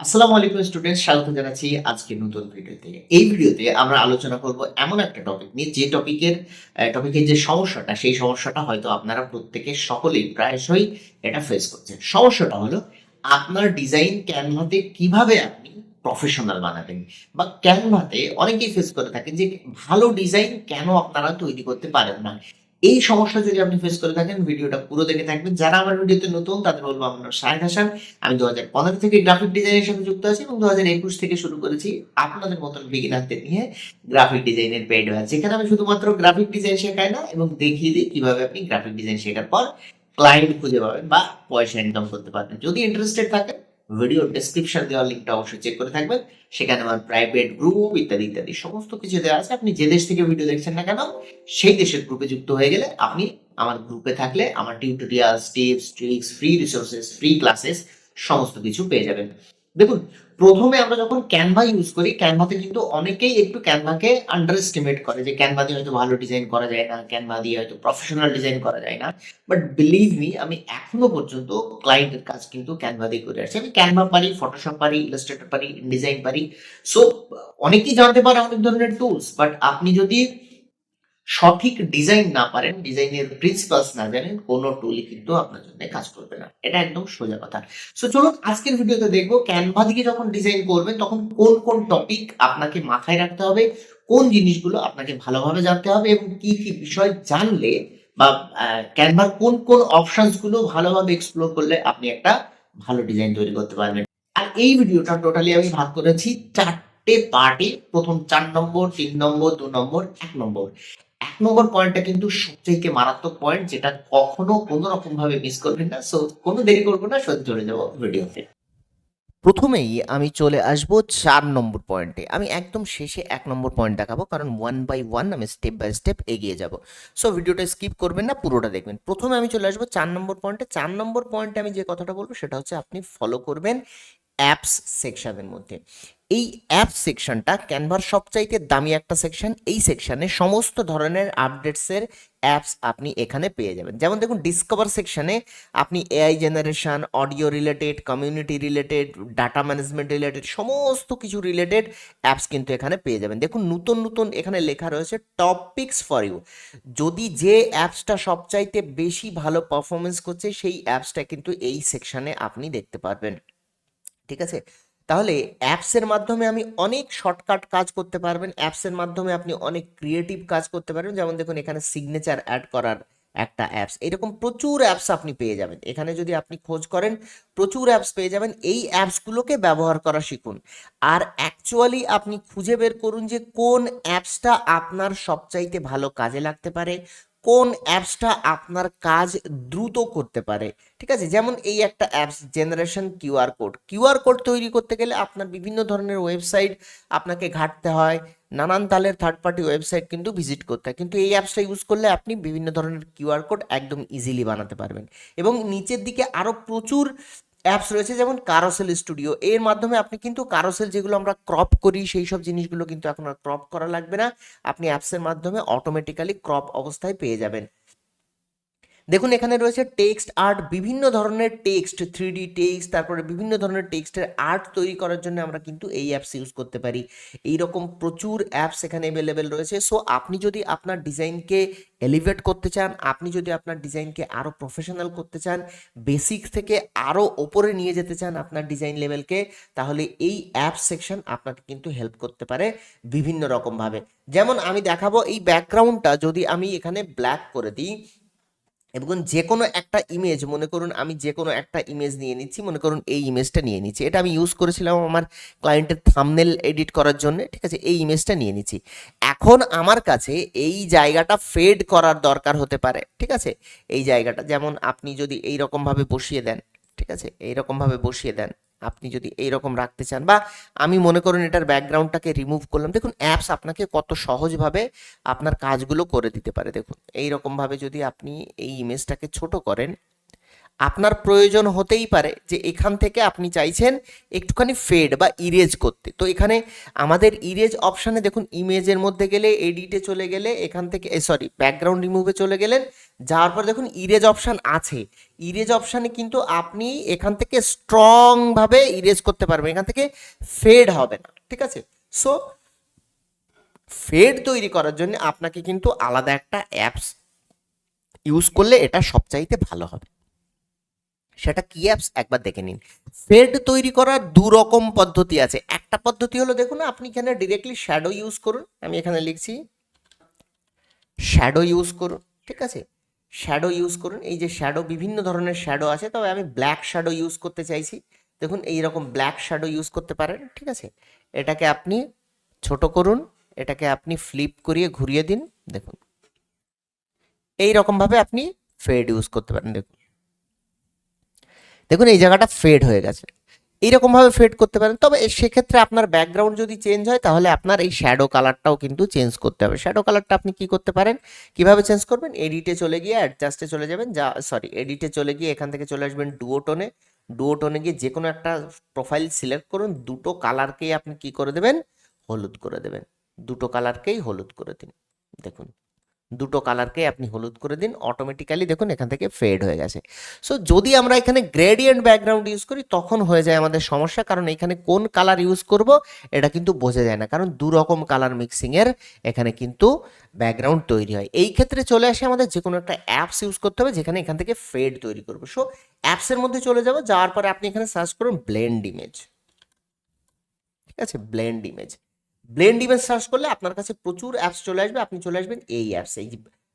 আসসালামু আলাইকুম স্টুডেন্ট স্বাগত জানাচ্ছি আজকে নতুন ভিডিওতে। এই ভিডিওতে আমরা আলোচনা করব এমন একটা টপিক নিয়ে, যে টপিকের টপিকের যে সমস্যাটা, সেই সমস্যাটা হয়তো আপনারা প্রত্যেকে সকলেই প্রায়শই এটা ফেস করছেন। সমস্যাটা হলো আপনার ডিজাইন ক্যানভাতে কীভাবে আপনি প্রফেশনাল বানাবেন বা ক্যানভাতে অনেকেই ফেস করে থাকেন যে ভালো ডিজাইন কেন আপনারা তৈরি করতে পারেন না। এই সমস্যা যদি আপনি ফেস করে থাকেন, ভিডিওটা পুরো দেখে থাকবেন। যারা আমার ভিডিওতে নতুন, তাদের বলব আপনার শাহেদ হাসান। আমি দু হাজার পনেরো থেকে গ্রাফিক ডিজাইনের সাথে যুক্ত আছি এবং দু হাজার একুশ থেকে শুরু করেছি আপনাদের মতন বিগিনারদের নিয়ে গ্রাফিক ডিজাইনের পেড ব্যাচ যেখানে আমি শুধুমাত্র গ্রাফিক ডিজাইন শেখাই না এবং দেখিয়ে দিই কীভাবে আপনি গ্রাফিক ডিজাইন শেখার পর ক্লায়েন্ট খুঁজে পাবেন বা পয়সা ইনকাম করতে পারবেন। যদি ইন্টারেস্টেড থাকেন ভিডিও ডেসক্রিপশন দেওয়া লিঙ্কটা অবশ্যই চেক করে থাকবেন। সেখানে আমার প্রাইভেট গ্রুপ ইত্যাদি ইত্যাদি সমস্ত কিছু দেওয়া আছে। আপনি যে দেশ থেকে ভিডিও দেখছেন না কেন, সেই দেশের গ্রুপে যুক্ত হয়ে গেলে আপনি আমার গ্রুপে থাকলে আমার tutorials tips tricks free resources free classes সমস্ত কিছু পেয়ে যাবেন। দেখুন প্রথমে আমরা যখন ক্যানভা ইউজ করি ক্যানভাতে কিন্তু অনেকেই একটু ক্যানভাকে আন্ডার এস্টিমেট করে যে ক্যানভা দিয়ে হয়তো ভালো ডিজাইন করা যায় না ক্যানভা দিয়ে হয়তো প্রফেশনাল ডিজাইন করা যায় না। বাট বিলিভ মি আমি এখনও পর্যন্ত ক্লায়েন্টের কাজ কিন্তু ক্যানভা দিয়ে করে আসছি। আমি ক্যানভা পারি ফটোশপ পারি ইলাস্ট্রেটর পারি ডিজাইন পারি। সো অনেকেই জানতে পারে অনেক ধরনের টুলস বাট আপনি যদি সঠিক ডিজাইন না পারেন, ডিজাইনের প্রিন্সিপালস না জানেন, কোনো টুলই কিন্তু আপনার জন্য কাজ করবে না। এটা একদম সোজা কথা। সো চলুন আজকের ভিডিওতে দেখব ক্যানভা থেকে যখন ডিজাইন করবেন, তখন কোন কোন টপিক আপনাকে মাথায় রাখতে হবে, কোন জিনিসগুলো আপনাকে ভালোভাবে জানতে হবে এবং কি কি বিষয় জানলে বা ক্যানভার কোন কোন অপশনসগুলো ভালোভাবে এক্সপ্লোর করলে আপনি একটা ভালো ডিজাইন তৈরি করতে পারবেন। আর এই ভিডিওটা টোটালি আমি ভাগ করেছি চারটে পার্টে প্রথম চার নম্বর, তিন নম্বর, দু নম্বর, এক নম্বর। এক নম্বর পয়েন্টটা কিন্তু সবচেয়ে মারাত্মক পয়েন্ট যেটা কখনো কোনো রকম ভাবে মিস করবেন না। সো কোনো দেরি করব না সত্যি চলে যাব ভিডিওতে প্রথমেই আমি চলে আসব চার নম্বর পয়েন্টে আমি একদম শেষে এক নম্বর পয়েন্ট দেখাবো, কারণ ওয়ান বাই ওয়ান আমি স্টেপ বাই স্টেপ এগিয়ে যাব। সো ভিডিওটা স্কিপ করবেন না, পুরোটা দেখবেন। প্রথমে আমি চলে আসব চার নম্বর পয়েন্টে চার নম্বর পয়েন্টে আমি যে কথাটা বলব, সেটা হচ্ছে আপনি ফলো করবেন অ্যাপস সেকশনের মধ্যে। এই অ্যাপস সেকশনটা ক্যানভার সবচাইতে দামি একটা সেকশন এই সেকশনে সমস্ত ধরনের আপডেটসের অ্যাপস আপনি এখানে পেয়ে যাবেন। যেমন দেখুন ডিসকভার সেকশনে আপনি AI generation audio related community related data management related সমস্ত কিছু রিলেটেড অ্যাপস কিন্তু এখানে পেয়ে যাবেন। দেখুন, নতুন নতুন এখানে লেখা রয়েছে টপিকস ফর ইউ যদি যে অ্যাপসটা সবচাইতে বেশি ভালো পারফরমেন্স করছে, সেই অ্যাপসটা কিন্তু এই সেকশনে আপনি দেখতে পারবেন। ঠিক আছে? তাহলে অ্যাপসের মাধ্যমে আমি অনেক শর্টকাট কাজ করতে পারবেন। অ্যাপসের মাধ্যমে আপনি অনেক ক্রিয়েটিভ কাজ করতে পারবেন। যেমন দেখুন, এখানে সিগনেচার অ্যাড করার একটা অ্যাপস এরকম প্রচুর অ্যাপস আপনি পেয়ে যাবেন। এখানে যদি আপনি খোঁজ করেন, প্রচুর অ্যাপস পেয়ে যাবেন। এই অ্যাপসগুলোকে ব্যবহার করা শিখুন। আর অ্যাকচুয়ালি আপনি খুঁজে বের করুন যে কোন অ্যাপসটা আপনার সবচাইতে ভালো কাজে লাগতে পারে কোন অ্যাপসটা আপনার কাজ দ্রুত করতে পারে? ঠিক আছে? যেমন এই একটা apps generation QR code. QR code তৈরি করতে গেলে আপনার বিভিন্ন ধরনের ওয়েবসাইট আপনাকে ঘাঁটতে হয়। নানান তালের থার্ড পার্টি ওয়েবসাইট কিন্তু ভিজিট করতে হয়। কিন্তু এই অ্যাপসটা ইউজ করলে আপনি বিভিন্ন ধরনের কিউআর কোড একদম ইজিলি বানাতে পারবেন। এবং নিচের দিকে আরও প্রচুর অ্যাপস রয়েছে যেমন কারোসেল স্টুডিও এর মাধ্যমে আপনি কিন্তু কারোসেল যেগুলো আমরা ক্রপ করি, সেই সব জিনিসগুলো কিন্তু এখন আর ক্রপ করা লাগবে না। আপনি অ্যাপসের মাধ্যমে অটোমেটিক্যালি ক্রপ অবস্থায় পেয়ে যাবেন। দেখুন, এখানে রয়েছে টেক্সট আর্ট বিভিন্ন ধরনের টেক্সট থ্রি ডি টেক্সট তারপরে বিভিন্ন ধরনের টেক্সটের আর্ট তৈরি করার জন্য আমরা কিন্তু এই অ্যাপস ইউজ করতে পারি। এই রকম প্রচুর অ্যাপস এখানে অ্যাভেলেবেল রয়েছে। সো আপনি যদি আপনার ডিজাইনকে এলিভেট করতে চান, আপনি যদি আপনার ডিজাইনকে আরও প্রফেশনাল করতে চান বেসিক থেকে আরও ওপরে নিয়ে যেতে চান আপনার ডিজাইন লেভেলকে তাহলে এই অ্যাপ সেকশন আপনাকে কিন্তু হেল্প করতে পারে বিভিন্ন রকমভাবে যেমন আমি দেখাবো, এই ব্যাকগ্রাউন্ডটা যদি আমি এখানে ব্ল্যাক করে দিই এবং যে কোনো একটা ইমেজ মনে করুন আমি যে কোনো একটা ইমেজ নিয়ে নিচ্ছি, মনে করুন এই ইমেজটা নিয়ে নিচ্ছি। এটা আমি ইউজ করেছিলাম আমার ক্লায়েন্টের থামনেল এডিট করার জন্য, ঠিক আছে? এই ইমেজটা নিয়ে নিচ্ছি। এখন আমার কাছে এই জায়গাটা ফেড করার দরকার হতে পারে, ঠিক আছে? এই জায়গাটা, যেমন আপনি যদি এই রকমভাবে বসিয়ে দেন, ঠিক আছে? এই রকমভাবে বসিয়ে দেন। আপনি যদি এইরকম রাখতে চান বা আমি মনে করুন এটার ব্যাকগ্রাউন্ডটাকে রিমুভ করলাম, দেখুন অ্যাপস আপনাকে কত সহজভাবে আপনার কাজগুলো করে দিতে পারে। দেখুন এই রকমভাবে যদি আপনি এই ইমেজটাকে ছোট করেন আপনার প্রয়োজন হতেই পারে যে এখান থেকে আপনি চাইছেন একটুখানি ফেড বা ইরেজ করতে। তো এখানে আমাদের ইরেজ অপশানে দেখুন ইমেজের মধ্যে গেলে এডিটে চলে গেলে, এখান থেকে সরি ব্যাকগ্রাউন্ড রিমুভে চলে গেলেন, যাওয়ার পর দেখুন ইরেজ অপশান আছে। ইরেজ অপশানে কিন্তু আপনি এখান থেকে স্ট্রংভাবে ইরেজ করতে পারবেন, এখান থেকে ফেড হবে না, ঠিক আছে? সো ফেড তৈরি করার জন্য আপনাকে কিন্তু আলাদা একটা অ্যাপস ইউজ করলে এটা সবচাইতে ভালো হবে। সেটা কি অ্যাপস একবার দেখে নিন। ফেড তৈরি করার দু রকম পদ্ধতি আছে। একটা পদ্ধতি হলো, দেখুন, আপনি এখানে ডিরেক্টলি শ্যাডো ইউজ করুন। আমি এখানে লিখছি শ্যাডো ইউজ করুন, ঠিক আছে? শ্যাডো ইউজ করুন। এই যে শ্যাডো বিভিন্ন ধরনের শ্যাডো আছে, তবে আমি ব্ল্যাক শ্যাডো ইউজ করতে চাইছি। দেখুন এই রকম ব্ল্যাক শ্যাডো ইউজ করতে পারেন, ঠিক আছে? এটাকে আপনি ছোট করুন, এটাকে আপনি ফ্লিপ করিয়ে ঘুরিয়ে দিন, দেখুন। এই রকমভাবে আপনি ফেড ইউজ করতে পারেন, দেখুন। দেখুন, এই জায়গাটা ফেড হয়ে গেছে। এইরকমভাবে ফেড করতে পারেন। তবে সেক্ষেত্রে আপনার ব্যাকগ্রাউন্ড যদি চেঞ্জ হয়, তাহলে আপনার এই শ্যাডো কালারটাও কিন্তু চেঞ্জ করতে হবে। শ্যাডো কালারটা আপনি কি করতে পারেন? কীভাবে চেঞ্জ করবেন? এডিটে চলে গিয়ে অ্যাডজাস্টে চলে যাবেন। যা সরি এডিটে চলে গিয়ে এখান থেকে চলে আসবেন ডুওটোনে ডুওটোনে গিয়ে যে কোনো একটা প্রোফাইল সিলেক্ট করুন। দুটো কালারকেই আপনি কি করে দেবেন? হলুদ করে দেবেন। দুটো কালারকেই হলুদ করে দিন। দেখুন। দুটো কালারকে আপনি হলুদ করে দিন অটোমেটিক্যালি দেখুন এখান থেকে ফেড হয়ে গেছে। সো যদি আমরা এখানে গ্রেডিয়েন্ট ব্যাকগ্রাউন্ড ইউজ করি, তখন হয়ে যায় আমাদের সমস্যা, কারণ এখানে কোন কালার ইউজ করব, এটা কিন্তু বোঝা যায় না, কারণ দু রকম কালার মিক্সিংয়ের এখানে কিন্তু ব্যাকগ্রাউন্ড তৈরি হয়। এই ক্ষেত্রে চলে আসে আমাদের যে কোনো একটা অ্যাপস ইউজ করতে হবে, যেখানে এখান থেকে ফেড তৈরি করব। সো অ্যাপসের মধ্যে চলে যাব, যাওয়ার পরে আপনি এখানে সার্চ করুন ব্লেন্ড ইমেজ ঠিক আছে? Blend image blend image search করলে আপনার কাছে প্রচুর অ্যাপস চলে আসবে, আপনি চলে আসবেন এই অ্যাপস এই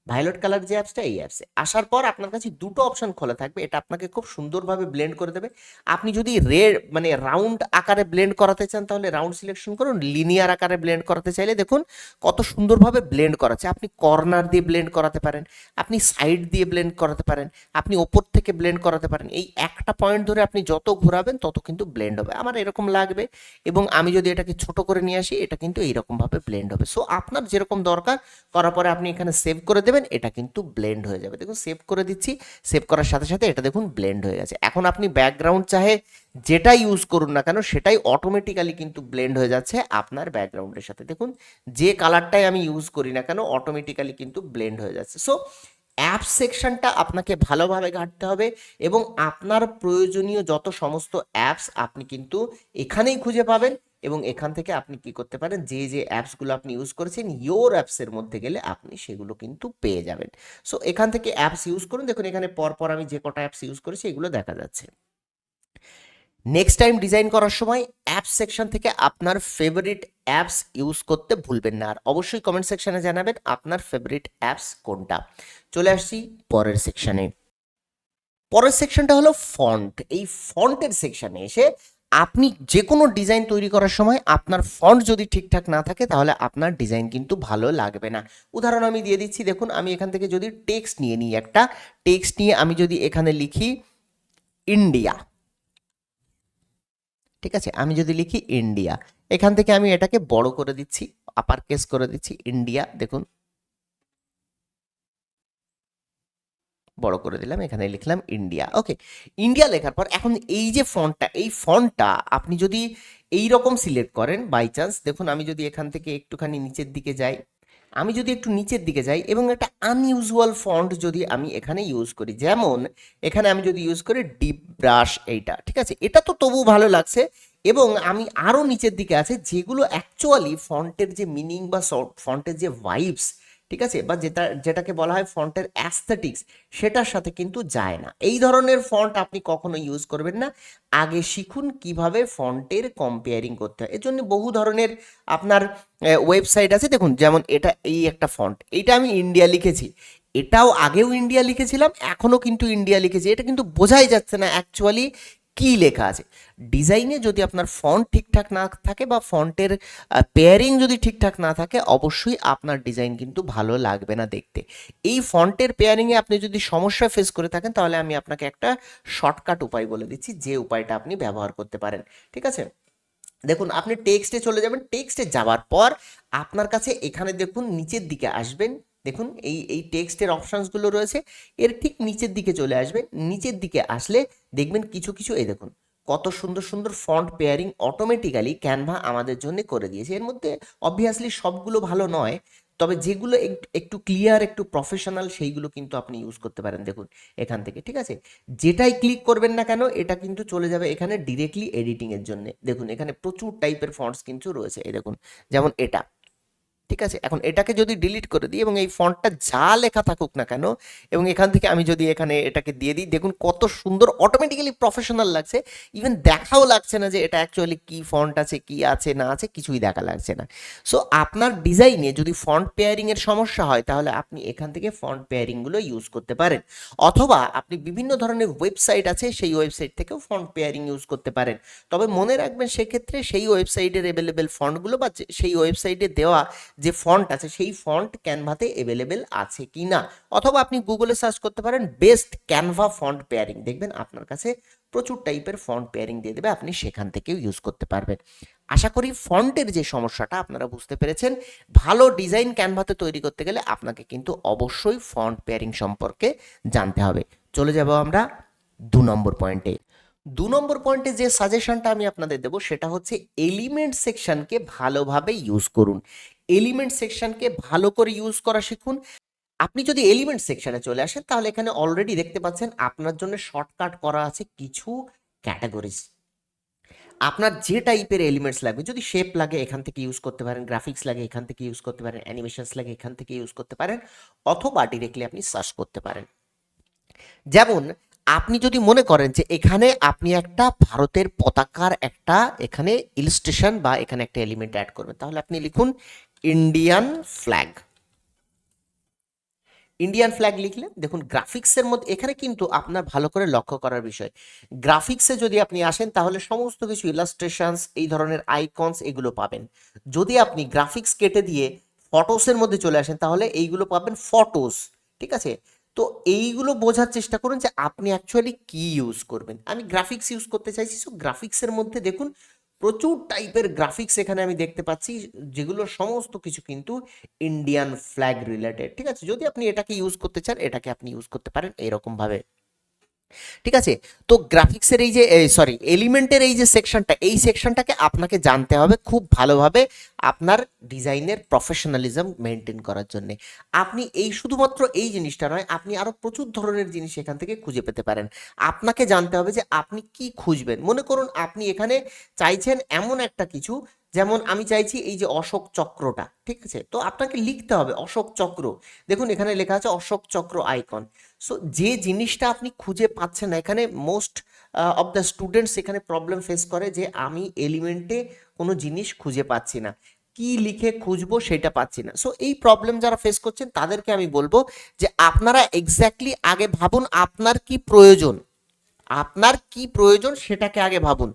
ভায়োলেট কালার যে অ্যাপসটা এই অ্যাপসে আসার পর আপনার কাছে দুটো অপশন খোলা থাকবে। এটা আপনাকে খুব সুন্দরভাবে ব্লেন্ড করে দেবে। আপনি যদি রেড মানে রাউন্ড আকারে ব্লেন্ড করাতে চান, তাহলে রাউন্ড সিলেকশন করুন। লিনিয়ার আকারে ব্লেন্ড করাতে চাইলে দেখুন কত সুন্দরভাবে ব্লেন্ড করাচ্ছে। আপনি কর্নার দিয়ে ব্লেন্ড করাতে পারেন, আপনি সাইড দিয়ে ব্লেন্ড করাতে পারেন, আপনি ওপর থেকে ব্লেন্ড করাতে পারেন। এই একটা পয়েন্ট ধরে আপনি যত ঘোরাবেন, তত কিন্তু ব্লেন্ড হবে। আমার এরকম লাগবে এবং আমি যদি এটাকে ছোট করে নিয়ে আসি, এটা কিন্তু এইরকমভাবে ব্লেন্ড হবে। সো আপনার যেরকম দরকার, করার পরে আপনি এখানে সেভ করে দেবেন। এটা কিন্তু ব্লেন্ড হয়ে যাবে। দেখুন সেভ করে দিচ্ছি সেভ করার সাথে সাথে এটা দেখুন ব্লেন্ড হয়ে গেছে। এখন আপনি ব্যাকগ্রাউন্ড চাহে যেটা ইউজ করুন না কেন, সেটাই অটোমেটিক্যালি কিন্তু ব্লেন্ড হয়ে যাচ্ছে আপনার ব্যাকগ্রাউন্ডের সাথে। দেখুন, যে কালারটাই আমি ইউজ করি না কেন অটোমেটিক্যালি কিন্তু ব্লেন্ড হয়ে যাচ্ছে। সো অ্যাপ সেকশনটা আপনাকে ভালোভাবে ঘাটতে হবে এবং আপনার প্রয়োজনীয় যত সমস্ত অ্যাপস আপনি কিন্তু এখানেই খুঁজে পাবেন। এবং এখান থেকে আপনি কি করতে পারেন? যে যে অ্যাপসগুলো আপনি ইউজ করেছেন ইয়োর অ্যাপসের মধ্যে গেলে আপনি সেগুলো কিন্তু পেয়ে যাবেন। সো, এখান থেকে অ্যাপস ইউজ করুন। দেখুন, এখানে পরপর আমি যে কটা অ্যাপস ইউজ করেছি, এগুলো দেখা যাচ্ছে। নেক্সট টাইম ডিজাইন করার সময় অ্যাপস সেকশন থেকে আপনার ফেভারিট অ্যাপস ইউজ করতে ভুলবেন না। আর অবশ্যই কমেন্ট সেকশনে জানাবেন আপনার ফেভারিট অ্যাপস কোনটা। চলে আসছি পরের সেকশনে। পরের সেকশনটা হলো ফন্ট। এই ফন্টের সেকশনে এসে আপনি যে কোনো ডিজাইন তৈরি করার সময় আপনার ফন্ট যদি ঠিকঠাক না থাকে, তাহলে আপনার ডিজাইন কিন্তু ভালো লাগবে না। উদাহরণ আমি দিয়ে দিচ্ছি, দেখুন, আমি এখান থেকে যদি টেক্সট নিয়ে নিই একটা টেক্সট নিয়ে আমি যদি এখানে লিখি ইন্ডিয়া ঠিক আছে? আমি যদি লিখি ইন্ডিয়া এখান থেকে আমি এটাকে বড় করে দিচ্ছি আপার কেস করে দিচ্ছি ইন্ডিয়া দেখুন। বড় করে দিলাম, এখানে লিখলাম ইন্ডিয়া ওকে ইন্ডিয়া লেখার পর এখন এই যে ফন্টটা এই ফন্টটা আপনি যদি এই রকম সিলেক্ট করেন বাই চান্স দেখুন আমি যদি এখান থেকে একটুখানি নিচের দিকে যাই, আমি যদি একটু নিচের দিকে যাই এবং একটা আনইউজুয়াল ফন্ট যদি আমি এখানে ইউজ করি, যেমন এখানে আমি যদি ইউজ করি ডিপ ব্রাশ এইটা, ঠিক আছে? এটা তো তবু ভালো লাগছে এবং আমি আরও নিচের দিকে আছে, যেগুলো অ্যাকচুয়ালি ফন্টের যে মিনিং বা ফন্টের যে ভাইবস ঠিক আছে? বা যেটা, যেটাকে বলা হয় ফন্টের অ্যাস্থেটিক্স সেটার সাথে কিন্তু যায় না। এই ধরনের ফন্ট আপনি কখনো ইউজ করবেন না। আগে শিখুন কীভাবে ফন্টের কম্পেয়ারিং করতে হয়। এর জন্য বহু ধরনের আপনার ওয়েবসাইট আছে। দেখুন, যেমন এটা এই একটা ফন্ট এটা আমি ইন্ডিয়া লিখেছি। এটাও আগেও ইন্ডিয়া লিখেছিলাম, এখনও কিন্তু ইন্ডিয়া লিখেছি। এটা কিন্তু বোঝাই যাচ্ছে না অ্যাকচুয়ালি কী লেখা আছে? ডিজাইনে যদি আপনার ফন্ট ঠিকঠাক না থাকে বা ফন্টের পেয়ারিং যদি ঠিকঠাক না থাকে, অবশ্যই আপনার ডিজাইন কিন্তু ভালো লাগবে না দেখতে। এই ফন্টের পেয়ারিংয়ে আপনি যদি সমস্যা ফেস করে থাকেন, তাহলে আমি আপনাকে একটা শর্টকাট উপায় বলে দিচ্ছি, যে উপায়টা আপনি ব্যবহার করতে পারেন। ঠিক আছে? দেখুন, আপনি টেক্সটে চলে যাবেন। টেক্সটে যাওয়ার পর আপনার কাছে এখানে দেখুন, নিচের দিকে আসবেন। দেখুন, এই এই টেক্সটের অপশানসগুলো রয়েছে, এর ঠিক নিচের দিকে চলে আসবে, নিচের দিকে আসলে দেখবেন কিছু কিছু, এই দেখুন, কত সুন্দর সুন্দর ফন্ট পেয়ারিং অটোমেটিক্যালি ক্যানভা আমাদের জন্য করে দিয়েছে। এর মধ্যে অবভিয়াসলি সবগুলো ভালো নয়, তবে যেগুলো এক- একটু ক্লিয়ার একটু প্রফেশনাল সেইগুলো কিন্তু আপনি ইউজ করতে পারেন, দেখুন, এখান থেকে, ঠিক আছে? যেটাই ক্লিক করবেন না কেন, এটা কিন্তু চলে যাবে এখানে ডিরেক্টলি এডিটিংয়ের জন্য। দেখুন, এখানে প্রচুর টাইপের ফন্টস কিন্তু রয়েছে, এই দেখুন, যেমন এটা। ঠিক আছে? এখন এটাকে যদি ডিলিট করে দিই এবং এই ফন্টটা যা লেখা থাকুক না কেন, এবং এখান থেকে আমি যদি এখানে এটাকে দিয়ে দিই, দেখুন কত সুন্দর অটোমেটিক্যালি প্রফেশনাল লাগছে। ইভেন দেখাও লাগছে না যে এটা অ্যাকচুয়ালি কি ফন্ট আছে, কি আছে, না আছে, কিছুই দেখা লাগছে না। সো আপনার ডিজাইনে যদি ফন্ট পেয়ারিং এর সমস্যা হয়, তাহলে আপনি এখান থেকে ফন্ট পেয়ারিংগুলো ইউজ করতে পারেন। অথবা আপনি বিভিন্ন ধরনের ওয়েবসাইট আছে, সেই ওয়েবসাইট থেকেও ফন্ট পেয়ারিং ইউজ করতে পারেন। তবে মনে রাখবেন, সেক্ষেত্রে সেই ওয়েবসাইটের অ্যাভেলেবেল ফন্টগুলো বা সেই ওয়েবসাইটে দেওয়া যে ফন্ট আছে, সেই ফন্ট ক্যানভাতে অ্যাভেলেবেল আছে কি না? অথবা আপনি গুগলে সার্চ করতে পারেন বেস্ট ক্যানভা ফন্ট পেয়ারিং দেখবেন আপনার কাছে প্রচুর টাইপের ফন্ট পেয়ারিং দিয়ে দেবে, আপনি সেখান থেকেও ইউজ করতে পারবেন। আশা করি ফন্টের যে সমস্যাটা, আপনারা বুঝতে পেরেছেন। ভালো ডিজাইন ক্যানভাতে তৈরি করতে গেলে আপনাকে কিন্তু অবশ্যই ফন্ট পেয়ারিং সম্পর্কে জানতে হবে। চলে যাব আমরা দু নম্বর পয়েন্টে দু নম্বর পয়েন্টে যে সাজেশনটা আমি আপনাদের দেবো, সেটা হচ্ছে এলিমেন্ট সেকশনকে ভালোভাবে ইউজ করুন। এলিমেন্ট সেকশনকে ভালো করে ইউজ করা শিখুন। আপনি যদি এলিমেন্ট সেকশনে চলে আসেন, তাহলে এখানে অলরেডি দেখতে পাচ্ছেন আপনার জন্য শর্টকাট করা আছে কিছু ক্যাটাগরিজ আপনার যে টাইপের এলিমেন্টস লাগবে, যদি শেপ লাগে এখান থেকে ইউজ করতে পারেন গ্রাফিক্স লাগে এখান থেকে ইউজ করতে পারেন অ্যানিমেশনস লাগে এখান থেকে ইউজ করতে পারেন, অথবা ডিরেক্টলি আপনি সার্চ করতে পারেন। যেমন, আপনি যদি মনে করেন যে এখানে আপনি একটা ভারতের পতাকার একটা এখানে ইলস্ট্রেশন বা এখানে একটা এলিমেন্ট অ্যাড করবেন, তাহলে আপনি লিখুন ইন্ডিয়ান ফ্ল্যাগ ইন্ডিয়ান ফ্ল্যাগ লিখলে, দেখুন গ্রাফিক্সের মধ্যে, এখানে কিন্তু আপনার ভালো করে লক্ষ্য করার বিষয়। গ্রাফিক্সে যদি আপনি আসেন, তাহলে সমস্ত কিছু ইলাস্ট্রেশনস এই ধরনের আইকনস এগুলো পাবেন। যদি আপনি গ্রাফিক্স কেটে দিয়ে ফটোসের মধ্যে চলে আসেন, তাহলে এইগুলো পাবেন ফটোস ঠিক আছে? তো এইগুলো বোঝার চেষ্টা করুন যে আপনি অ্যাকচুয়ালি কি ইউজ করবেন। আমি গ্রাফিক্স ইউজ করতে চাইছি সো গ্রাফিক্সের মধ্যে দেখুন প্রচুর টাইপের গ্রাফিক্স এখানে আমি দেখতে পাচ্ছি, যেগুলো সমস্ত কিছু কিন্তু ইন্ডিয়ান ফ্ল্যাগ রিলেটেড ঠিক আছে? যদি আপনি এটাকে ইউজ করতে চান, এটাকে আপনি ইউজ করতে পারেন এরকম ভাবে ঠিক আছে? তো গ্রাফিক্সের এই যে সরি এলিমেন্টের এই যে সেকশনটা এই সেকশনটাকে আপনাকে জানতে হবে খুব ভালোভাবে আপনার ডিজাইনের প্রফেশনালিজম মেনটেন করার জন্য। আপনি এই শুধুমাত্র এই জিনিসটা নয়, আপনি আরও প্রচুর ধরনের জিনিস এখান থেকে খুঁজে পেতে পারেন। আপনাকে জানতে হবে যে আপনি কি খুঁজবেন। মনে করুন আপনি এখানে চাইছেন এমন একটা কিছু যেমন আমি চাইছি এই যে অশোক চক্রটা, ঠিক আছে? তো আপনাকে লিখতে হবে অশোক চক্র। দেখুন, এখানে লেখা আছে অশোক চক্র আইকন সো যে জিনিসটা আপনি খুঁজে পাচ্ছেন না, এখানে মোস্ট অফ দ্য স্টুডেন্টস এখানে প্রবলেম ফেস করে যে আমি এলিমেন্টে কোনো জিনিস খুঁজে পাচ্ছি না। কি লিখে খুঁজবো সেটা পাচ্ছি না। সো এই প্রবলেম যারা ফেস করছেন, তাদেরকে আমি বলব যে আপনারা এক্স্যাক্টলি আগে ভাবুন আপনার কি প্রয়োজন। আপনার কি প্রয়োজন সেটাকে আগে ভাবুন।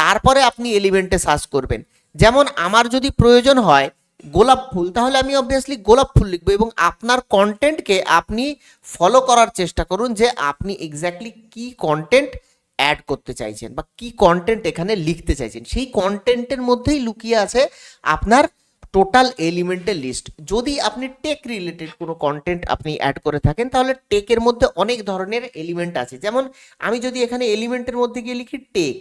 তারপরে আপনি এলিমেন্টে সার্চ করবেন। যেমন আমার যদি প্রয়োজন হয় গোলাপ ফুল, তাহলে আমি অবভিয়াসলি গোলাপ ফুল লিখব এবং আপনার কন্টেন্টকে আপনি ফলো করার চেষ্টা করুন যে আপনি এক্স্যাক্টলি কি কন্টেন্ট অ্যাড করতে চাইছেন বা কি কন্টেন্ট এখানে লিখতে চাইছেন। সেই কন্টেন্টের মধ্যেই লুকিয়ে আছে আপনার টোটাল এলিমেন্টের লিস্ট যদি আপনি টেক রিলেটেড কোনো কন্টেন্ট আপনি অ্যাড করে থাকেন, তাহলে টেকের মধ্যে অনেক ধরনের এলিমেন্ট আছে। যেমন আমি যদি এখানে এলিমেন্টের মধ্যে গিয়ে লিখি টেক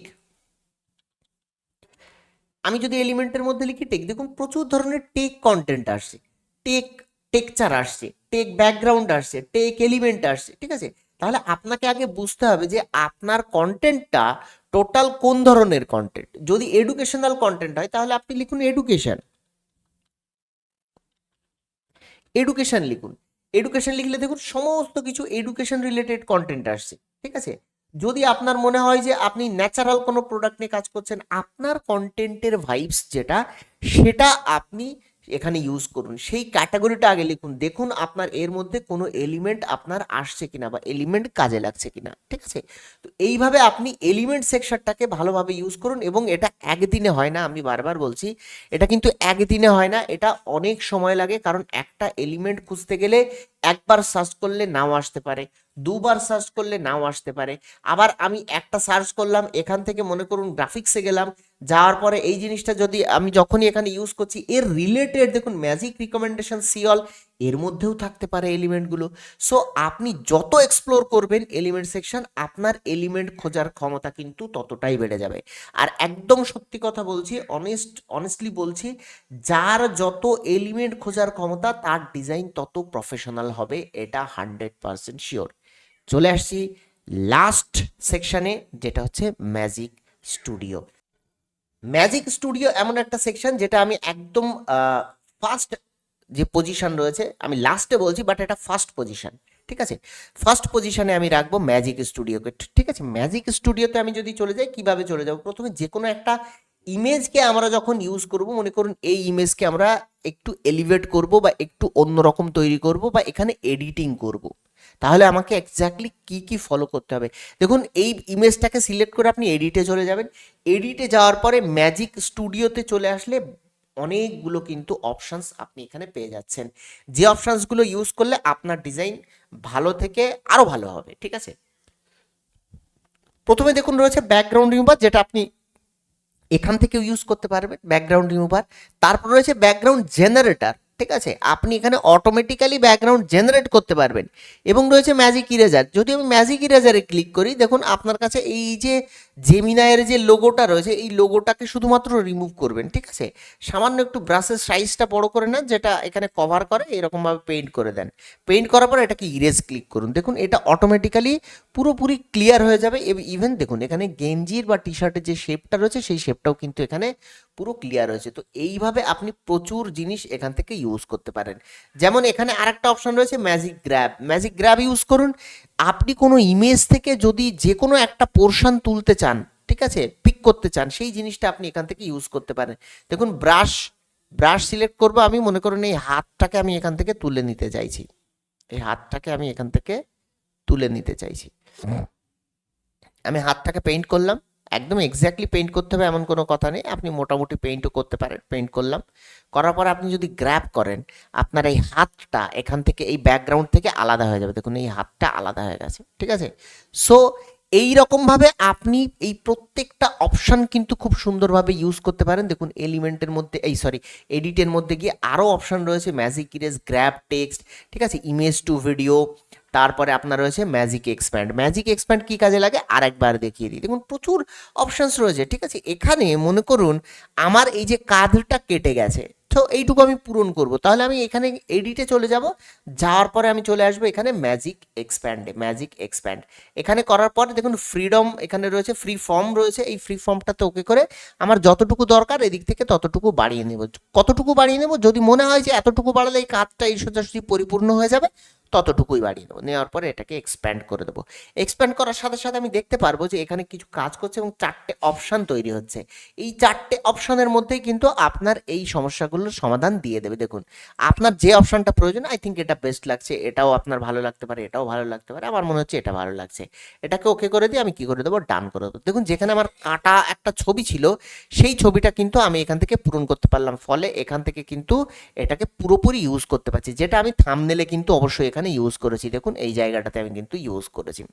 আমি যদি এলিমেন্টের মধ্যে লিখি টেক, দেখুন প্রচুর ধরনের টেক কন্টেন্ট আসছে। টেক টেকচার আসছে, টেক ব্যাকগ্রাউন্ড আসছে, টেক এলিমেন্ট আসছে, ঠিক আছে? তাহলে আপনাকে আগে বুঝতে হবে যে আপনার কন্টেন্টটা টোটাল কোন ধরনের কন্টেন্ট যদি এডুকেশনাল কন্টেন্ট হয়, তাহলে আপনি লিখুন এডুকেশন এডুকেশন লিখুন। এডুকেশন লিখলে দেখুন সমস্ত কিছু এডুকেশন রিলেটেড কন্টেন্ট আসছে, ঠিক আছে? যদি আপনার মনে হয় যে আপনি ন্যাচারাল কোনো প্রোডাক্ট নিয়ে কাজ করছেন, আপনার কন্টেন্টের ভাইবস যেটা, সেটা আপনি এখানে ইউজ করুন। সেই ক্যাটাগরিটা আগে লিখুন। দেখুন আপনার এর মধ্যে কোনো এলিমেন্ট আপনার আসছে কিনা বা এলিমেন্ট কাজে লাগছে কিনা, ঠিক আছে? তো এইভাবে আপনি এলিমেন্ট সেকশনটাকে ভালোভাবে ইউজ করুন এবং এটা একদিনে হয় না, আমি বারবার বলছি, এটা কিন্তু একদিনে হয় না, এটা অনেক সময় লাগে কারণ একটা এলিমেন্ট খুঁজতে গেলে একবার সার্চ করলে নাও আসতে পারে। দুবার সার্চ করলে নাও আসতে পারে। আবার আমি একটা সার্চ করলাম, এখান থেকে মনে করুন গ্রাফিক্সে গেলাম, যাওয়ার পরে এই জিনিসটা যদি আমি যখনই এখানে ইউজ করছি, এর রিলেটেড দেখুন ম্যাজিক রিকমেন্ডেশন সিঅল এর মধ্যেও থাকতে পারে এলিমেন্টগুলো। সো আপনি যত এক্সপ্লোর করবেন এলিমেন্ট সেকশন আপনার এলিমেন্ট খোঁজার ক্ষমতা কিন্তু ততটাই বেড়ে যাবে। আর একদম সত্যি কথা বলছি অনেস্ট অনেস্টলি বলছি, যার যত এলিমেন্ট খোঁজার ক্ষমতা, তার ডিজাইন তত প্রফেশনাল হবে, এটা হান্ড্রেড পারসেন্ট শিওর চলে আসছি লাস্ট সেকশনে যেটা হচ্ছে ম্যাজিক স্টুডিও ম্যাজিক স্টুডিও এমন একটা সেকশন যেটা আমি একদম ফার্স্ট যে পজিশন রয়েছে, আমি লাস্টে বলছি বাট এটা ফার্স্ট পজিশন ঠিক আছে? ফার্স্ট পজিশনে আমি রাখব ম্যাজিক স্টুডিওকে ঠিক আছে? ম্যাজিক স্টুডিওতে আমি যদি চলে যাই, কীভাবে চলে যাব? প্রথমে যে কোনো একটা ইমেজকে আমরা যখন ইউজ করব, মনে করুন এই ইমেজকে আমরা একটু এলিভেট করব বা একটু অন্যরকম তৈরি করব বা এখানে এডিটিং করব। তাহলে আমাকে এক্স্যাক্টলি কি কি ফলো করতে হবে? দেখুন, এই ইমেজটাকে সিলেক্ট করে আপনি এডিটে চলে যাবেন। এডিটে যাওয়ার পরে ম্যাজিক স্টুডিওতে চলে আসলে অনেকগুলো কিন্তু অপশানস আপনি এখানে পেয়ে যাচ্ছেন। যে অপশানসগুলো ইউজ করলে আপনার ডিজাইন ভালো থেকে আরও ভালো হবে, ঠিক আছে? প্রথমে দেখুন রয়েছে ব্যাকগ্রাউন্ড রিমুভার যেটা আপনি এখান থেকে ইউজ করতে পারবেন ব্যাকগ্রাউন্ড রিমুভার তারপর রয়েছে ব্যাকগ্রাউন্ড জেনারেটর ঠিক আছে? আপনি এখানে অটোমেটিক্যালি ব্যাকগ্রাউন্ড জেনারেট করতে পারবেন। এবং রয়েছে ম্যাজিক ইরেজার যদি আমি ম্যাজিক ইরেজারে ক্লিক করি, দেখুন আপনার কাছে এই যে জেমিনায়ের যে লোগোটা রয়েছে, এই লোগোটাকে শুধুমাত্র রিমুভ করবেন, ঠিক আছে? সামান্য একটু ব্রাশের সাইজটা বড় করে নেন, যেটা এখানে কভার করে, এরকমভাবে পেইন্ট করে দেন। পেইন্ট করার পর এটাকে ইরেজ ক্লিক করুন। দেখুন, এটা অটোমেটিক্যালি পুরোপুরি ক্লিয়ার হয়ে যাবে। ইভেন দেখুন, এখানে গেঞ্জির বা টি শার্টের যে শেপটা রয়েছে, সেই শেপটাও কিন্তু এখানে পুরো ক্লিয়ার হয়েছে। তো এইভাবে আপনি প্রচুর জিনিস এখান থেকে ইউজ করতে পারেন। যেমন এখানে আরেকটা অপশন রয়েছে magic grab magic grab use করুন। আপনি কোনো ইমেজ থেকে যদি যে কোনো একটা পোর্শন তুলতে চান, ঠিক আছে? পিক করতে চান, সেই জিনিসটা আপনি এখান থেকে ইউজ করতে পারেন। দেখুন ব্রাশ ব্রাশ সিলেক্ট করব আমি, মনে করুন এই হাতটাকে আমি এখান থেকে তুলে নিতে চাইছি। এই হাতটাকে আমি এখান থেকে তুলে নিতে চাইছি। আমি হাতটাকে পেইন্ট করলাম। একদম এক্স্যাক্টলি পেইন্ট করতে হবে এমন কোনো কথা নেই। আপনি মোটামুটি পেইন্টও করতে পারেন পেইন্ট করলাম। করার পর আপনি যদি গ্র্যাপ করেন, আপনার এই হাতটা এখান থেকে, এই ব্যাকগ্রাউন্ড থেকে আলাদা হয়ে যাবে। দেখুন, এই হাতটা আলাদা হয়ে গেছে, ঠিক আছে? সো এই রকমভাবে আপনি এই প্রত্যেকটা অপশান কিন্তু খুব সুন্দরভাবে ইউজ করতে পারেন। দেখুন এলিমেন্টের মধ্যে, এই সরি এডিটের মধ্যে গিয়ে আরও অপশান রয়েছে। ম্যাজিক ইরেজ গ্র্যাব টেক্সট ঠিক আছে? ইমেজ টু ভিডিও তারপরে আপনার রয়েছে ম্যাজিক এক্সপ্যান্ড ম্যাজিক এক্সপ্যান্ড কী কাজে লাগে? আরেকবার দেখিয়ে দিই। দেখুন, প্রচুর অপশানস রয়েছে, ঠিক আছে? এখানে মনে করুন, আমার এই যে কাঁধটা কেটে গেছে তো এইটুকু আমি পূরণ করব। তাহলে আমি এখানে এডিটে চলে যাব। যাওয়ার পরে আমি চলে আসব এখানে ম্যাজিক এক্সপ্যান্ডে ম্যাজিক এক্সপ্যান্ড এখানে করার পরে দেখুন ফ্রিডম এখানে রয়েছে ফ্রি ফর্ম রয়েছে। এই ফ্রি ফর্মটাতে ওকে করে আমার যতটুকু দরকার এদিক থেকে ততটুকু বাড়িয়ে নেব। কতটুকু বাড়িয়ে নেব? যদি মনে হয় যে এতটুকু বাড়ালে এই কাজটা এই সোজাসুজি পরিপূর্ণ হয়ে যাবে, ততটুকুই বাড়িয়ে নেব। নেওয়ার পরে এটাকে এক্সপ্যান্ড করে দেবো। এক্সপ্যান্ড করার সাথে সাথে আমি দেখতে পারব যে এখানে কিছু কাজ করছে এবং চারটে অপশান তৈরি হচ্ছে। এই চারটে অপশানের মধ্যেই কিন্তু আপনার এই সমস্যাগুলোর সমাধান দিয়ে দেবে। দেখুন, আপনার যে অপশানটা প্রয়োজন আই থিঙ্ক এটা বেস্ট লাগছে, এটাও আপনার ভালো লাগতে পারে, এটাও ভালো লাগতে পারে, আমার মনে হচ্ছে এটা ভালো লাগছে। এটাকে ওকে করে দিয়ে আমি কি করে দেবো? ডান করে দেবো। দেখুন, যেখানে আমার কাটা একটা ছবি ছিল, সেই ছবিটা কিন্তু আমি এখান থেকে পূরণ করতে পারলাম। ফলে এখান থেকে কিন্তু এটাকে পুরোপুরি ইউজ করতে পারছি। যেটা আমি থামনেলে কিন্তু অবশ্যই এখানে ইউজ করেছি। দেখুন, এই জায়গাটাতে আমি কিন্তু ইউজ করেছি।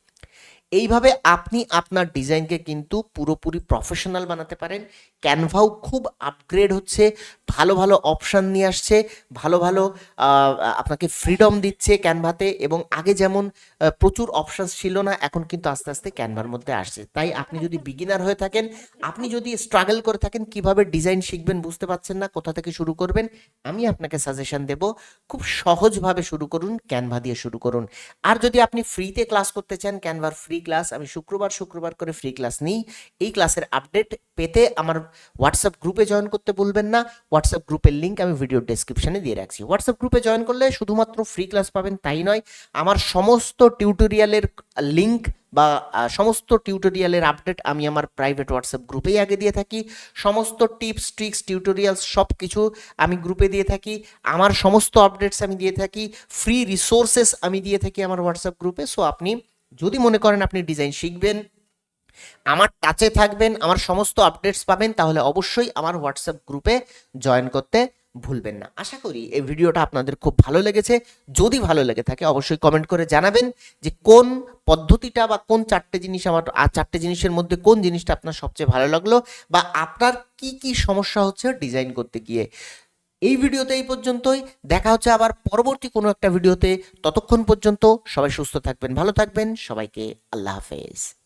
এইভাবে আপনি আপনার ডিজাইনকে কিন্তু পুরোপুরি প্রফেশনাল বানাতে পারেন। ক্যানভাও খুব আপগ্রেড হচ্ছে। ভালো ভালো অপশান নিয়ে আসছে, ভালো ভালো আপনাকে ফ্রিডম দিচ্ছে ক্যানভাতে এবং আগে যেমন প্রচুর অপশান ছিল না, এখন কিন্তু আস্তে আস্তে ক্যানভার মধ্যে আসছে। তাই আপনি যদি বিগিনার হয়ে থাকেন, আপনি যদি স্ট্রাগল করে থাকেন, কীভাবে ডিজাইন শিখবেন বুঝতে পারছেন না, কোথা থেকে শুরু করবেন, আমি আপনাকে সাজেশন দেব, খুব সহজভাবে শুরু করুন ক্যানভা দিয়ে শুরু করুন। আর যদি আপনি ফ্রিতে ক্লাস করতে চান ক্যানভার ফ্রি ক্লাস আমি শুক্রবার শুক্রবার করে ফ্রি ক্লাস নিই। এই ক্লাসের আপডেট পেতে আমার হোয়াটসঅ্যাপ গ্রুপে জয়েন করতে ভুলবেন না। হোয়াটসঅ্যাপ গ্রুপের লিঙ্ক আমি ভিডিও ডেসক্রিপশনে দিয়ে রাখছি। হোয়াটসঅ্যাপ গ্রুপে জয়েন করলে শুধুমাত্র ফ্রি ক্লাস পাবেন, তাই নয়, আমার সমস্ত টিউটোরিয়ালের লিঙ্ক বা সমস্ত টিউটোরিয়ালের আপডেট আমি আমার প্রাইভেট হোয়াটসঅ্যাপ গ্রুপেই আগে দিয়ে থাকি। সমস্ত টিপস ট্রিক্স টিউটোরিয়ালস সব কিছু আমি গ্রুপে দিয়ে থাকি। আমার সমস্ত আপডেটস আমি দিয়ে থাকি। ফ্রি রিসোর্সেস আমি দিয়ে থাকি আমার হোয়াটসঅ্যাপ গ্রুপে সো আপনি যদি মনে করেন আপনি ডিজাইন শিখবেন আমার টাচে থাকবেন, আমার সমস্ত আপডেটস পাবেন, তাহলে অবশ্যই আমার হোয়াটসঅ্যাপ গ্রুপে জয়েন করতে ভুলবেন না। আশা করি এই ভিডিওটা আপনাদের খুব ভালো লেগেছে। যদি ভালো লেগে থাকে, অবশ্যই কমেন্ট করে জানাবেন যে কোন পদ্ধতিটা বা কোন চারটে জিনিস আমার, আর চারটে জিনিসের মধ্যে কোন জিনিসটা আপনার সবচেয়ে ভালো লাগল বা আপনার কি কি সমস্যা হচ্ছে ডিজাইন করতে গিয়ে। এই ভিডিওতে এই পর্যন্তই। দেখা হচ্ছে আবার পরবর্তী কোনো একটা ভিডিওতে। ততক্ষণ পর্যন্ত সবাই সুস্থ থাকবেন, ভালো থাকবেন। সবাইকে আল্লাহ হাফেজ।